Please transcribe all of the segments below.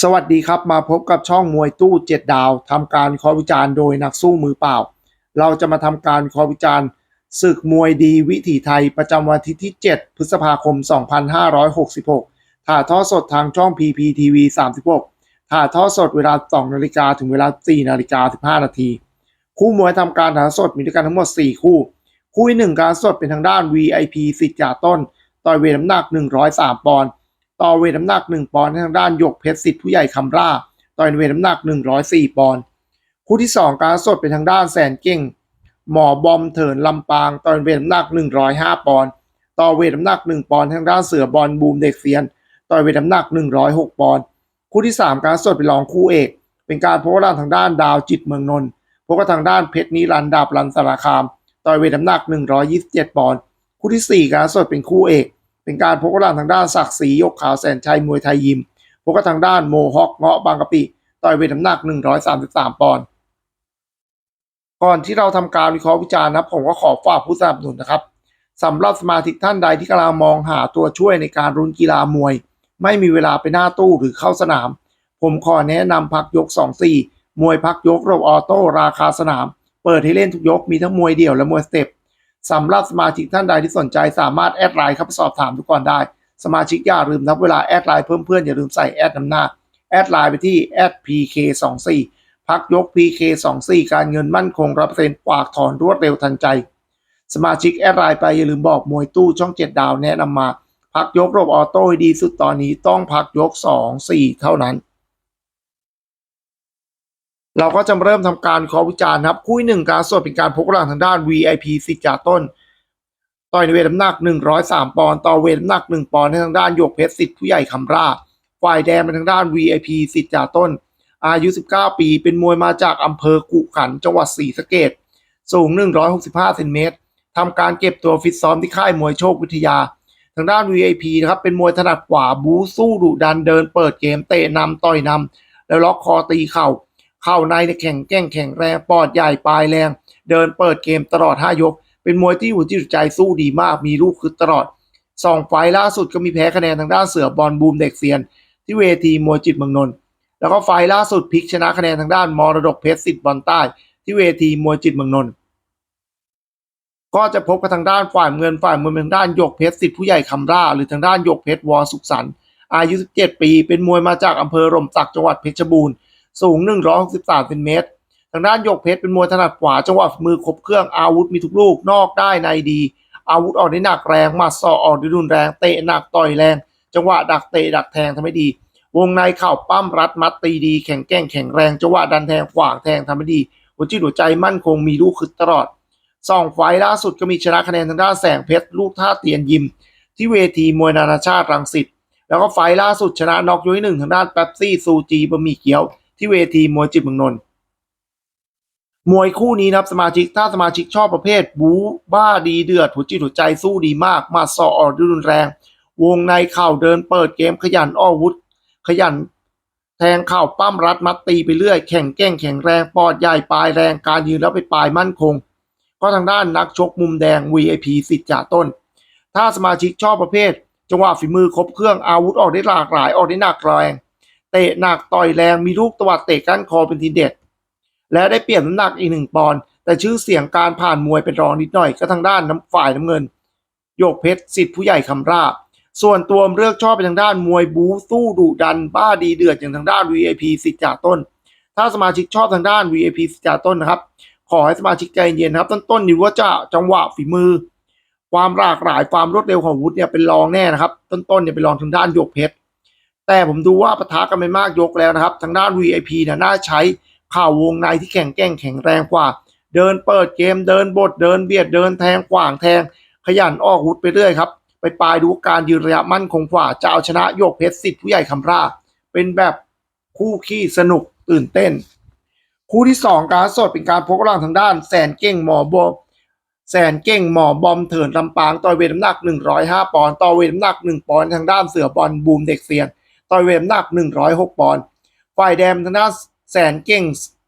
สวัสดีครับมาพบกับช่องมวยตู้เจ็ดดาวทำการวิเคราะห์วิจารณ์โดยนักสู้มือเปล่า เราจะมาทำการวิเคราะห์วิจารณ์ศึกมวยดีวิถีไทยประจำวันที่ที่ 7 พฤษภาคม 2566 ถ่ายทอดสดทางช่อง PPTV 36 ถ่ายทอดสดเวลา 2 นาฬิกาถึงเวลา 4 นาฬิกา 15 นาที คู่มวยทำการถ่ายทอดสดมีด้วยกันทั้งหมด 4 คู่ คู่ที่หนึ่งการสดเป็นทางด้าน VIP สิทธิ์จ่าต้น ต่อยเวทน้ำหนัก 103 ปอนด์ ต่อเวทน้ำหนัก 1 ปอนด์ทางด้านยกเพชรสิทธิ์ผู้ใหญ่คำร่า ต่อยเวทน้ำหนัก 104 ปอนด์คู่ที่ 2 การสดเป็นทางด้านแสนเก่ง หมอบอมเถินลำปาง ต่อยเวทน้ำหนัก 105 ปอนด์ต่อเวทน้ำหนัก 1 ปอนด์ทางด้านเสือบอลบูมเด็กเซียน ต่อยเวทน้ำหนัก 106 ปอนด์คู่ที่ 3 การสดเป็นรองคู่เอก เป็นการพบกันทางด้านดาวจิตเมืองนนท์พบกันทางด้านเพชรนิรันด์ดาบรันสารคาม ต่อยเวทน้ำหนัก 127 ปอนด์คู่ที่ 4 การสดเป็นคู่เอก เป็นการพบกันทางด้านศักดิ์ศรียกขาวแสนชัยมวยไทยยิมพบกันทางด้านโมฮอคเงาะบางกะปิต่อยเวทน้ำหนัก 133 ปอนด์ก่อนที่เราทำการวิเคราะห์วิจารณ์นะผมก็ขอฝากผู้สนับสนุนนะครับสำหรับสมาชิกท่านใดที่กำลังมองหาตัวช่วยในการรุนกีฬามวย ไม่มีเวลาไปหน้าตู้หรือเข้าสนาม ผมขอแนะนำพักยก 2-4 มวยพักยกระบบออโต้ราคาสนาม เปิดให้เล่นทุกยกมีทั้งมวยเดี่ยวและมวยสเต็ป สำหรับสมาชิกท่านใดที่สนใจสามารถแอดไลน์เข้าไปสอบถามทุกคนได้ สมาชิกอย่าลืมนับเวลาแอดไลน์เพิ่มเพื่อนอย่าลืมใส่แอดนำหน้า แอดไลน์ไปที่ @pk24 พักยก PK24 การเงินมั่นคงรับเซ็นฝากถอนรวดเร็วทันใจ สมาชิกแอดไลน์ไปอย่าลืมบอกมวยตู้ช่อง 7 ดาวแนะนำมา พักยกระบบออโต้ให้ดีสุดตอนนี้ต้องพักยก 2 4 เท่านั้น เราก็จะเริ่มทำการวิเคราะห์วิจารณ์ครับ คู่หนึ่งการสดเป็นการพกกำลังทางด้าน VIP สิจาต้น ต่อยในเวทน้ำหนัก 103 ปอนด์ต่อเวทน้ำหนัก 1 ปอนด์ให้ทางด้านหยกเพชรสิทธิ์ผู้ใหญ่คำราฝ่ายแดงเป็นทางด้าน VIP สิจาต้น อายุ 19 ปี เป็นมวยมาจากอำเภอกุขันจังหวัดศรีสะเกษสูง 165เซนเมตรทำการเก็บตัวฟิตซ้อมที่ค่ายมวยโชควิทยา ทางด้าน VIP นะครับเป็นมวยถนัดขวาบูสู้ดุดันเดินเปิดเกมเตะนำต่อยนำแล้วล็อกคอตีเข่า เข้าในแข่งแกร่งแข็งแรงปอดใหญ่ปลายแรง เดินเปิดเกมตลอด 5 ยก เป็นมวยที่หัวจิตหัวใจสู้ดีมาก มีลูกคือตลอดสองไฟล่าสุดก็มีแพ้คะแนนทางด้านเสือบอลบูมเด็กเซียน ที่เวทีมวยจิตเมืองนนท์แล้วก็ไฟล่าสุดพลิกชนะคะแนนทางด้านมรดกเพชรสิทธิ์บอลใต้ ที่เวทีมวยจิตเมืองนนท์ก็จะพบกับทางด้านฝ่ายเงินฝ่ายมือทางด้านหยกเพชรสิทธิ์ผู้ใหญ่คำร่าหรือทางด้านหยกเพชรวอสุขสันต์อายุ 17 ปี เป็นมวยมาจากอำเภอร่มสักจังหวัดเพชรบูรณ์ สูง 163เซนเมตร ทางด้านหยกเพชรเป็นมวยถนัดขวาจังหวะมือครบเครื่องอาวุธมีทุกลูกนอกได้ในดี อาวุธออกได้หนักแรงหมัดศอออกได้รุนแรงเตะหนักต่อยแรง จังหวะดักเตะดักแทงทำให้ดี วงในเข่าปั้มรัดมัดตีดี แข็งแกร่งแข็งแรงจังหวะดันแทงขวางแทงทำให้ดีหัวจิตหัวใจมั่นคงมีลูกคึดตลอดสองไฟล์ล่าสุดก็มีชนะคะแนนทางด้านแสงเพชรลูกท่าเตียนยิม ที่เวทีมวยนานาชาติรังสิตแล้วก็ไฟล์ล่าสุดชนะน็อกยกที่หนึ่งทางด้านแป๊บซี่ซูจีบะหมี่เกี๊ยว ที่เวทีมวยจิตเมืองนนท์มวยคู่นี้นะครับสมาชิกถ้าสมาชิกชอบประเภท บู๊บ้าดีเดือดหัวจิตหัวใจสู้ดีมาก มาสอออกด้วยรุนแรง วงในเข่าเดินเปิดเกมขยันอ้อวุธ ขยัน แทงเข่าปั้มรัดมัดตีไปเรื่อย แข่งแกร่งแข็งแรงปอดใหญ่ปลายแรงการยืนแล้วไปปลายมั่นคง ก็ทางด้านนักชกมุมแดง VIP สิทธิ์จ่าต้น ถ้าสมาชิกชอบประเภท จังหวะฝีมือครบเครื่องอาวุธออกได้หลากหลายออกได้หนักแรง เตะหนักต่อยแรงมีลูกตวัดเตะก้านคอเป็นทีเด็ด และได้เปลี่ยนน้ำหนักอีกหนึ่งปอนด์แต่ชื่อเสียงการผ่านมวยเป็นรองนิดหน่อยก็ทางด้านน้ำฝ่ายน้ำเงินโยกเพชรสิทธิ์ผู้ใหญ่คำราบส่วนตัวเลือกชอบไปทางด้านมวยบูสู้ดุดัน บ้าดีเดือดอย่างทางด้าน VIP สิทธิ์จ่าต้น ถ้าสมาชิกชอบทางด้าน VIP สิทธิ์จ่าต้นนะครับ ขอให้สมาชิกใจเย็นนะครับ ต้นต้นนี่ว่าจะจังหวะฝีมือ ความหลากหลายความรวดเร็วของวุธเนี่ยเป็นรองแน่นะครับ ต้นต้นเนี่ยเป็นรองทางด้านโยกเพชร แต่ผมดูว่าปะทะกันไม่มากยกแล้วนะครับ ทางด้าน VIP เนี่ยน่าใช้ข่าววงในที่แข็งแกร่งแข็งแรงกว่า เดินเปิดเกมเดินบทเดินเบียดเดินแทงขวางแทง ขยันออกอาวุธไปเรื่อยครับ ไปปลายดูการยืนระยะมั่นคงกว่าจะเอาชนะโยกเพชรสิทธิ์ผู้ใหญ่คำราเป็นแบบคู่ขี้สนุกตื่นเต้น คู่ที่สองการสดเป็นการพกกำลังทางด้านแสนเก่งหมอบอมแสนเก่งหมอบอมเถินลำปางต่อยเวทน้ำหนัก 105 ปอนด์ต่อเวทน้ำหนัก 1 ปอนด์ทางด้านเสือบอลบูมเด็กเซียน ต่อยเวทน้ำหนัก 106 ปอนด์ฝ่ายแดงทางด้านแสนเก่ง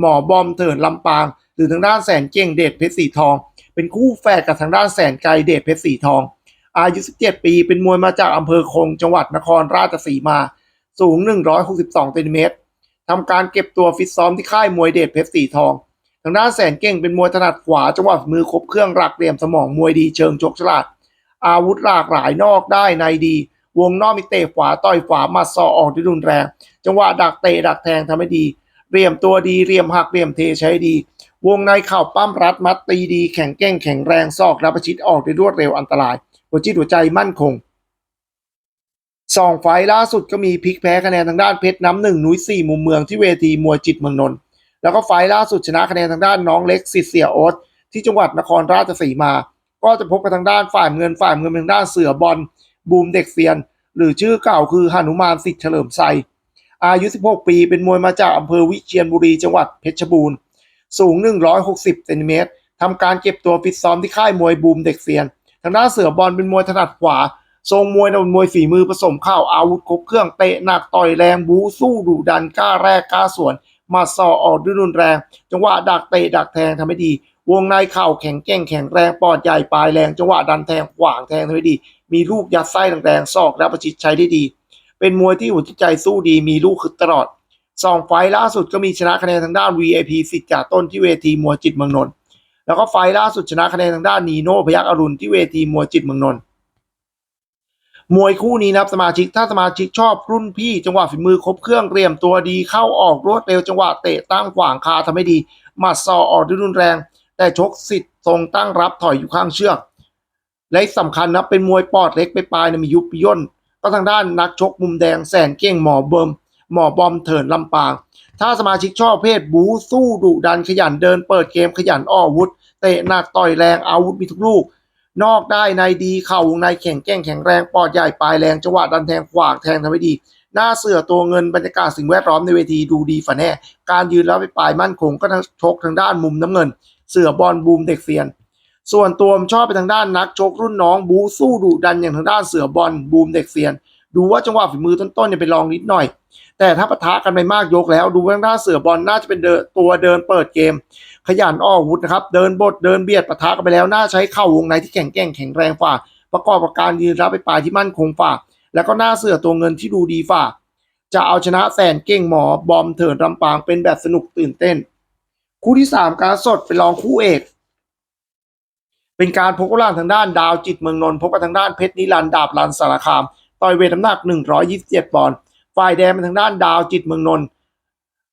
หมอบอมเถินลำปาง หรือทางด้านแสนเก่งเดชเพชรสีทอง เป็นคู่แฝดกับทางด้านแสนไกลเดชเพชรสีทอง อายุ 17 ปีเป็นมวยมาจากอำเภอคงจังหวัดนครราชสีมา สูง 162เซนติเมตรทำการเก็บตัวฟิตซ้อมที่ค่ายมวยเดชเพชรสีทอง ทางด้านแสนเก่งเป็นมวยถนัดขวาจังหวะมือครบเครื่องหลักเหลี่ยมสมองมวยดีเชิงชกฉลาด อาวุธหลากหลายนอกได้ในดี วงนอกมีเตะขวาต่อยขวามัดซอออกที่รุนแรง จังหวะดักเตะดักแทงทำให้ดีเหลี่ยมตัวดีเหลี่ยมหักเหลี่ยมเทใช้ดี วงในเข่าปั้มรัดมัดตีดี แข็งแกร่งแข็งแรงซอกรับประชิดออกได้รวดเร็วอันตราย หัวจิตหัวใจมั่นคงสองไฟล์ล่าสุดก็มีพลิกแพ้คะแนนทางด้านเพชรน้ำหนึ่งนุ้ยสี่มุมเมืองที่เวทีมวยจิตเมืองนนท์แล้วก็ไฟล์ล่าสุดชนะคะแนนทางด้านน้องเล็กสิทธิ์เสียโอ๊ตที่จังหวัดนครราชสีมา ก็จะพบกับทางด้านฝ่ายเงินฝ่ายเงินทางด้านเสือบอล บูมเด็กเซียน หรือชื่อเก่าคือหนุมานสิทธิ์เฉลิมไซอายุ 16 ปี เป็นมวยมาจากอำเภอวิเชียรบุรีจังหวัดเพชรบูรณ์ สูง 160เซนติเมตรทำการเก็บตัวฟิตซ้อมที่ค่ายมวยบูมเด็กเซียน ทางด้านเสือบอลเป็นมวยถนัดขวา ทรงมวยเป็นมวยฝีมือผสมข้าวอาวุธครบเครื่องเตะหนักต่อยแรงบูสู้ดุดันกล้าแรกกล้าสวนมาซอออกด้วยรุนแรง จังหวะดักเตะดักแทงทำให้ดี วงในเข่าแข็งแกร่งแข็งแรงปอดใหญ่ปลายแรงจังหวะดันแทงขวางแทงทำให้ดี มีลูกยัดไส้แรงๆซอกและประชิดใช้ได้ดี เป็นมวยที่หัวใจสู้ดีมีลูกคึกตลอดสองไฟล่าสุดก็มีชนะคะแนนทางด้าน VIP สิทธิ์จากต้นที่เวทีมวยจิตเมืองนนท์แล้วก็ไฟล่าสุดชนะคะแนนทางด้านนีโน่พยักอรุณที่เวทีมวยจิตเมืองนนท์มวยคู่นี้นะครับสมาชิกถ้าสมาชิกชอบรุ่นพี่จังหวะฝีมือครบเครื่องเรียมตัวดีเข้าออกรวดเร็วจังหวะเตะตั้งขวางคาทำให้ดีหมัดซอออกด้วยรุนแรง แต่ชกสิทธิ์ทรงตั้งรับถอยอยู่ข้างเชือก และสำคัญนะเป็นมวยปอดเล็กไปปลายนะมียุบย่นก็ทางด้านนักชกมุมแดงแสนเก่งหมอเบิมหมอบอมเถินลำปาง ถ้าสมาชิกชอบเพศบูสู้ดุดันขยันเดินเปิดเกมขยันอ้อวุธ เตะหนักต่อยแรงอาวุธมีทุกลูก นอกได้ในดีเข่าวงในแข็งแกร่งแข็งแรงปอดใหญ่ปลายแรงจังหวะดันแทงขวางแทงทำให้ดี หน้าเสือตัวเงินบรรยากาศสิ่งแวดล้อมในเวทีดูดีฝันแน่ การยืนแล้วไปปลายมั่นคงก็ชกทางด้านมุมน้ำเงิน เสือบอลบูมเด็กเซียน ส่วนตัวผมชอบไปทางด้านนักชกรุ่นน้องบูสู้ดุดันอย่างทางด้านเสือบอลบูมเด็กเซียน ดูว่าจังหวะฝีมือต้นๆเนี่ยเป็นรองนิดหน่อย แต่ถ้าปะทะกันไปมากยกแล้ว ดูทางด้านเสือบอลน่าจะเป็นเดตัวเดินเปิดเกม ขยันอ้อวุธนะครับเดินบดเดินเบียดปะทะกันไปแล้วน่าใช้เข่าวงในที่แข็งแกร่งแข็งแรงฝ่าประกอบกับการยืนรับไปปลายที่มั่นคงฝ่า แล้วก็หน้าเสือตัวเงินที่ดูดีฝ่า จะเอาชนะแสนเก่งหมอบอมเถิดลำปางเป็นแบบสนุกตื่นเต้น คู่ที่สามการสดเป็นรองคู่เอก เป็นการพบกำลังทางด้านดาวจิตเมืองนนท์พบกับทางด้านเพชรนิรันด์ดาบลันสารคาม ต่อยเวทน้ำหนัก 127ปอนด์ฝ่ายแดงเป็นทางด้านดาวจิตเมืองนนท์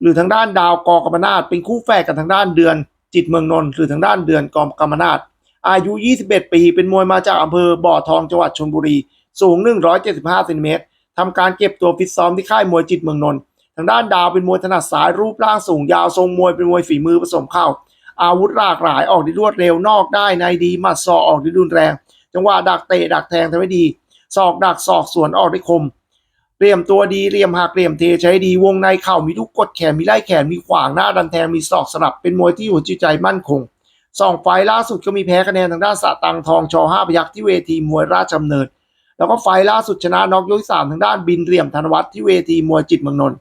หรือทางด้านดาวกอกรรมนาศเป็นคู่แฝดกับทางด้านเดือน จิตเมืองนนท์หรือทางด้านเดือนกอกรรมนาศอายุ 21 ปี เป็นมวยมาจากอำเภอบ่อทองจังหวัดชลบุรี สูง 175เซนติเมตรทำการเก็บตัวฟิตซ้อมที่ค่ายมวยจิตเมืองนนท์ ทางด้านดาวเป็นมวยถนัดสายรูปร่างสูงยาวทรงมวยเป็นมวยฝีมือผสมเข้า อาวุธหลากหลายออกด้รวดเร็วนอกได้ในดีมัดศอออกด้รุนแรง จังหวะดักเตะดักแทงทำให้ดีศอกดักศอกสวนออกได้คมเรียมตัวดีเรียมหักเรียมเทใช้ดีวงในเข่ามีลูกกดแขนมีไล่แขนมีขวางหน้าดันแทงมีศอกสลับเป็นมวยที่หัวจิตใจมั่นคงสองไฟล่าสุดก็มีแพ้คะแนนทางด้านสะตังทองชอห้าพยักที่เวทีมวยราชดำเนิน แล้วก็ไฟล่าสุดชนะน็อกยกที่สามทางด้านบินเหลี่ยมธนวัฒน์ที่เวทีมวยจิตเมืองนนท์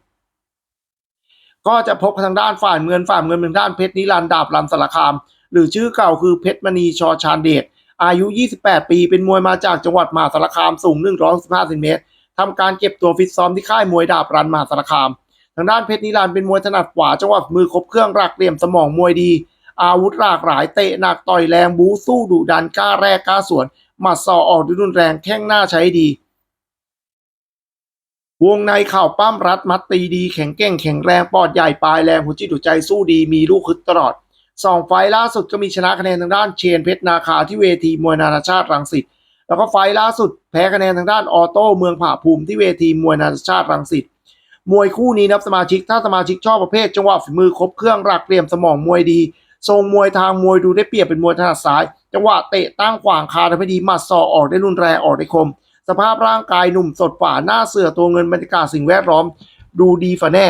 ก็จะพบทางด้านฝ่ายเงินฝ่ายเงินทางด้านเพชรนิรันดาบลำสารคาม หรือชื่อเก่าคือเพชรมณีชอชานเดชอายุ 28 ปี เป็นมวยมาจากจังหวัดมหาสารคามสูง 115เซนติเมตรทำการเก็บตัวฟิตซ้อมที่ค่ายมวยดาบรันมหาสารคาม ทางด้านเพชรนิรันเป็นมวยถนัดขวาจังหวะมือครบเครื่องรักเหลี่ยมสมองมวยดี อาวุธหลากหลายเตะหนักต่อยแรงบูสู้ดุดันกล้าแรกกล้าสวนหมัดซอออกด้วยรุนแรงแข้งหน้าใช้ดี วงในเข่าปั้มรัดมัดตีดีแข็งแกร่งแข็งแรงปอดใหญ่ปลายแรงหัวจิตหัวใจสู้ดีมีลูกคึกตลอดสองไฟล์ล่าสุดก็มีชนะคะแนนทางด้านเชนเพชรนาคาที่เวทีมวยนานาชาติรังสิตแล้วก็ไฟล์ล่าสุดแพ้คะแนนทางด้านออโต้เมืองผ่าภูมิที่เวทีมวยนานาชาติรังสิตมวยคู่นี้นับสมาชิกถ้าสมาชิกชอบประเภทจังหวะฝีมือครบเครื่องรักเหลี่ยมสมองมวยดีทรงมวยทางมวยดูได้เปรียบเป็นมวยถนัดซ้าย จังหวะเตะตั้งขวางคาทำให้ดีมัดศอออกได้รุนแรงออกได้คม สภาพร่างกายหนุ่มสดฝ่าหน้าเสือตัวเงินบรรยากาศสิ่งแวดล้อม ดูดีฝาแน่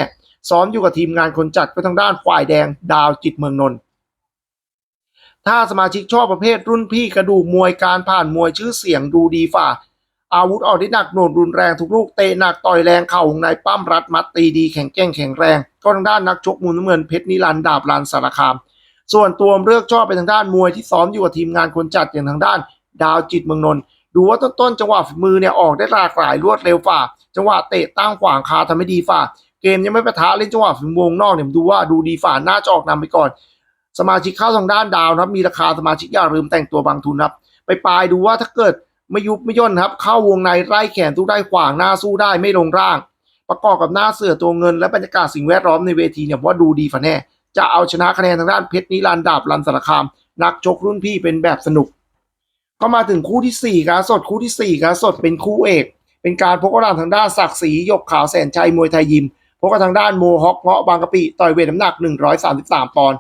ซ้อมอยู่กับทีมงานคนจัดก็ทางด้านฝ่ายแดงดาวจิตเมืองนนท์ถ้าสมาชิกชอบประเภทรุ่นพี่กระดูกมวยการผ่านมวยชื่อเสียงดูดีฝ่า อาวุธออกที่หนักหน่วงรุนแรงทุกลูกเตะหนักต่อยแรงเข่าของนายปั้มรัดมัดตีดีแข็งแกร่งแข็งแรงก็ทางด้านนักชกมุมน้ำเงินเพชรนิรันดาบลันสารคาม ส่วนตัวเลือกชอบไปทางด้านมวยที่ซ้อมอยู่กับทีมงานคนจัดอย่างทางด้าน ดาวจิตเมืองนนท์ ดูว่าต้นๆจังหวะฝีมือเนี่ยออกได้หลากหลายรวดเร็วฝ่า จังหวะเตะตั้งขวางคาทำให้ดีฝ่า เกมยังไม่ประทะเล่นจังหวะฝีมือวงนอกเนี่ยดูว่าดูดีฝ่าน่าจะออกนำไปก่อน สมาชิกเข้าทางด้านดาวนะครับ มีราคาสมาชิกอย่าลืมแต่งตัวบางทุนครับ ไปปลายดูว่าถ้าเกิดไม่ยุบไม่ย่นครับ เข้าวงในไล่แขนสู้ได้ขวางหน้าสู้ได้ไม่ลงร่าง ประกอบกับหน้าเสือตัวเงิน และบรรยากาศสิ่งแวดล้อมในเวทีเนี่ยผมว่าดูดีฝ่าแน่ จะเอาชนะคะแนนทางด้านเพชรนิรันดร์ดาบรันสารคาม นักชกรุ่นพี่เป็นแบบสนุก ก็มาถึงคู่ที่สี่การสดคู่ที่สี่การสดเป็นคู่เอก เป็นการพกกระดานทางด้านศักดิ์ศรีหยกขาวแสนชัยมวยไทยยิมพบกับทางด้านโมฮอคเงาะบางกะปิต่อยเวทน้ำหนัก 133ปอนด์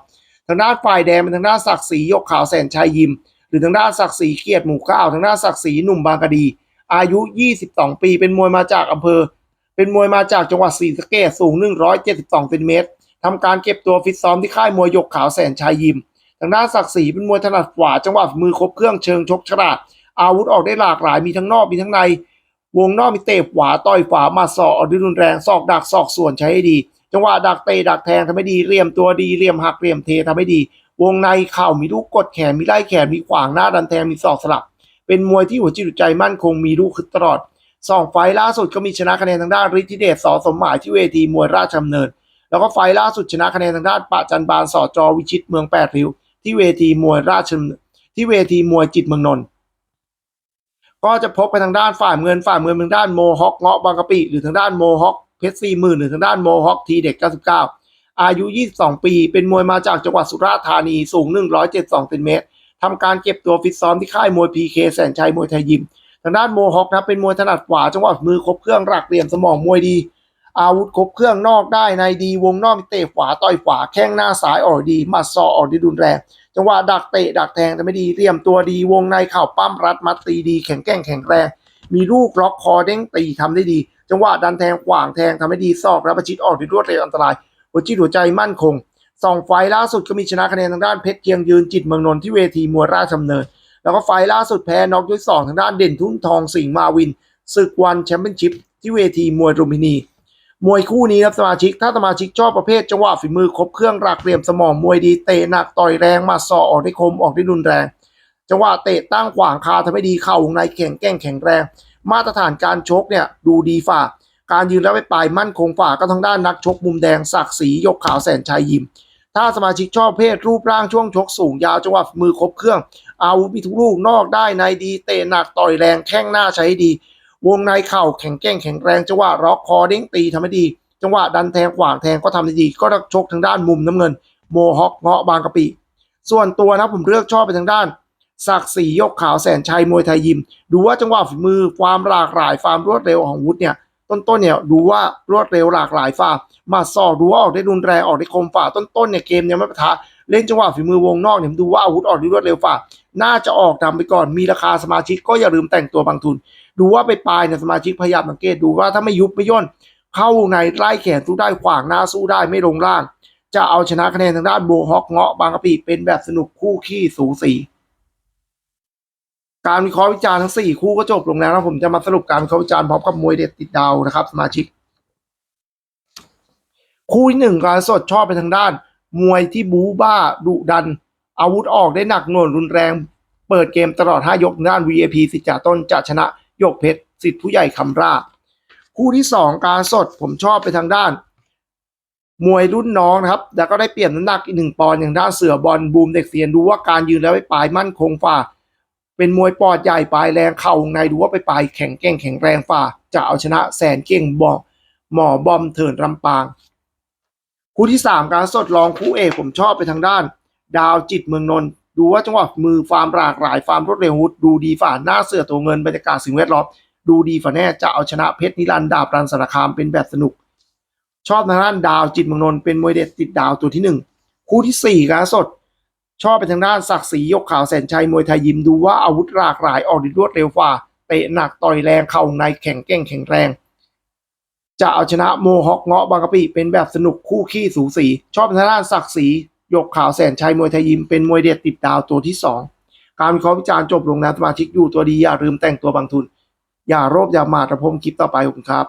ทางด้านฝ่ายแดงเป็นทางด้านศักดิ์ศรีหยกขาวแสนชัยยิม หรือทางด้านศักดิ์ศรีเกียรติหมู่เก้าทางด้านศักดิ์ศรีหนุ่มบางกะดี อายุ 22 ปีเป็นมวยมาจากอำเภอ เป็นมวยมาจากจังหวัดศรีสะเกษสูง 172เซนติเมตรทำการเก็บตัวฟิตซ้อมที่ค่ายมวยหยกขาวแสนชัยยิม ทางด้านศักดิ์ศรีเป็นมวยถนัดขวาจังหวะมือครบเครื่องเชิงชกฉลาดอาวุธออกได้หลากหลายมีทั้งนอกมีทั้งใน วงนอกมีเตะขวาต่อยขวามาศอกออกด้วยรุนแรงศอกดักศอกส่วนใช้ให้ดี จังหวะดักเตะดักแทงทำให้ดีเหลี่ยมตัวดีเหลี่ยมหักเหลี่ยมเททำให้ดี วงในเข่ามีลูกกดแขนมีไล่แขนมีขวางหน้าดันแทงมีศอกสลับ เป็นมวยที่หัวจิตหัวใจมั่นคงมีลูกคึกตลอดสองไฟล่าสุดก็มีชนะคะแนนทางด้านฤทธิเดชสอสมหมายที่เวทีมวยราชดำเนิน แล้วก็ไฟล์ล่าสุดชนะคะแนนทางด้านปะจันบานสอจอวิชิตเมืองแปดริ้ว ที่เวทีมวยราชที่เวทีมวยจิตเมืองนนท์ก็จะพบไปทางด้านฝ่ายเงินฝ่ายเงินทางด้านโมฮอคเงาะบางกะปิหรือทางด้านโมฮอคเพชรสี่หมื่นหรือทางด้านโมฮอคทีเด็ก99อายุ 22 ปี เป็นมวยมาจากจังหวัดสุราษฎร์ธานี สูง 172เซนติเมตรทำการเก็บตัวฟิตซ้อมที่ค่ายมวยพีเคแสนชัยมวยไทยยิม ทางด้านโมฮอคนะเป็นมวยถนัดขวา จังหวะมือครบเครื่องหลักเหลี่ยมสมองมวยดี อาวุธครบเครื่องนอกได้ในดีวงนอกเตะขวาต่อยขวาแข้งหน้าซ้ายออกดีมัดศอออกดีรุนแรงจังหวะดักเตะดักแทงแต่ไม่ดีเตรียมตัวดีวงในเข่าปั้มรัดมัดตีดีแข็งแกร่งแข็งแรงมีลูกล็อกคอเด้งตีทำได้ดี จังหวะดันแทงขวางแทงทำให้ดีซอกรับประชิดออกดีรวดเร็วอันตรายหัวจิตหัวใจมั่นคงสองไฟล่าสุดก็มีชนะคะแนนทางด้านเพชรเกียงยืนจิตเมืองนนท์ที่เวทีมวยราชดำเนิน แล้วก็ไฟล่าสุดแพ้น็อกยกสองทางด้านเด่นทุ่งทองสิงห์มาวินศึกวันแชมเปี้ยนชิพที่เวทีมวยรุมพินี มวยคู่นี้ครับสมาชิกถ้าสมาชิกชอบประเภทจังหวะฝีมือครบเครื่องหลักเหลี่ยมสมองมวยดีเตะหนักต่อยแรงมาซอออกได้คมออกได้รุนแรง จังหวะเตะตั้งขวางคาทำให้ดีเข่าวงในแข็งแกร่งแข็งแรง มาตรฐานการชกเนี่ยดูดีฝ่า การยืนแล้วไปปลายมั่นคงฝ่าก็ทางด้านนักชกมุมแดงศักดิ์ศรียกขาวแสนชัยยิม ถ้าสมาชิกชอบเพศรูปร่างช่วงชกสูงยาวจังหวะฝีมือครบเครื่องอาวุธมีทุกลูกนอกได้ในดีเตะหนักต่อยแรงแข้งหน้าใช้ดี วงในเข่าแข็งแกร่งแข็งแรงจังหวะล็อกคอเด้งตีทำให้ดี จังหวะดันแทงขวางแทงก็ทำได้ดี ก็นักชกทางด้านมุมน้ำเงิน โมฮอคเงาะบางกะปิส่วนตัวนะผมเลือกชอบไปทางด้านศักดิ์ศรียกขาวแสนชัยมวยไทยยิม ดูว่าจังหวะฝีมือความหลากหลายความรวดเร็วของวุฒิเนี่ยต้นๆเนี่ยดูว่ารวดเร็วหลากหลายฝ่ามาสอกดูว่าออกได้รุนแรงออกได้คมฝ่าต้นๆเนี่ยเกมยังไม่ปะทะเล่นจังหวะฝีมือวงนอกเนี่ยดูว่าอาวุธออกได้รวดเร็วฝ่า น่าจะออกนำไปก่อน มีราคาสมาชิกก็อย่าลืมแต่งตัวบางทุน ดูว่าไปปลายเนี่ยสมาชิกพยายามสังเกตดูว่าถ้าไม่ยุบไม่ย่น เข้าในไล่แขนสู้ได้ขวางหน้าสู้ได้ไม่ลงล่าง จะเอาชนะคะแนนทางด้านโบฮอกเงาะบางกะปิเป็นแบบสนุกคู่ขี้สูสีการวิเคราะห์วิจารณ์ทั้งสี่คู่ก็จบลงแล้วนะผมจะมาสรุปการวิเคราะห์วิจารณ์พร้อมกับมวยเด็ดติดดาวนะครับสมาชิก คู่ที่หนึ่งการสดชอบไปทางด้าน มวยที่บูบ้าดุดัน อาวุธออกได้หนักหน่วงรุนแรง เปิดเกมตลอด 5 ยกด้าน VIP สิจ่าต้นจะชนะยกเพชรสิทธิ์ผู้ใหญ่คำราบคู่ที่สองการสดผมชอบไปทางด้าน มวยรุ่นน้องนะครับ แล้วก็ได้เปลี่ยนน้ำหนักอีกหนึ่งปอนด์อย่างด้านเสือบอลบูมเด็กเซียนดูว่าการยืนแล้วไปปลายมั่นคงฝ่า เป็นมวยปอดใหญ่ปลายแรงเข่าในดูว่าไปปลายแข็งแกร่งแข็งแรงฝ่า จะเอาชนะแสนเก่งบอกหมอบอมเถินลำปาง คู่ที่สามการสดรองคู่เอกผมชอบไปทางด้าน ดาวจิตเมืองนนท์ดูว่าจังหวะมือฟาร์มหลากหลายฟาร์มรวดเร็ววุฒดูดีฝ่าหน้าเสือตัวเงินบรรยากาศสิ่งแวดล้อมดูดีฝ่าแน่จะเอาชนะเพชรนิรันดาบรันสารคามเป็นแบบสนุก ชอบทางด้านดาวจิตเมืองนนท์เป็นมวยเด็ดติดดาวตัวที่หนึ่งคู่ที่สี่การสด ชอบไปทางด้านศักดิ์ศรียกขาวแสนชัยมวยไทยยิมดูว่าอาวุธหลากหลายออกดีรวดเร็วกว่าเตะหนักต่อยแรงเข่าในแข็งแกร่งแข็งแรง จะเอาชนะโมฮอคเงาะบางกะปิเป็นแบบสนุกคู่ขี้สูสี ชอบทางด้านศักดิ์ศรี ยกข่าวแสนชัยมวยไทยยิมเป็นมวยเด็ดติดดาวตัวที่สองการวิเคราะห์วิจารณ์จบลงนะสมาชิกอยู่ตัวดีอย่าลืมแต่งตัวบางทุน อย่าโรบอย่ามาตระพมคลิปต่อไปผมครับ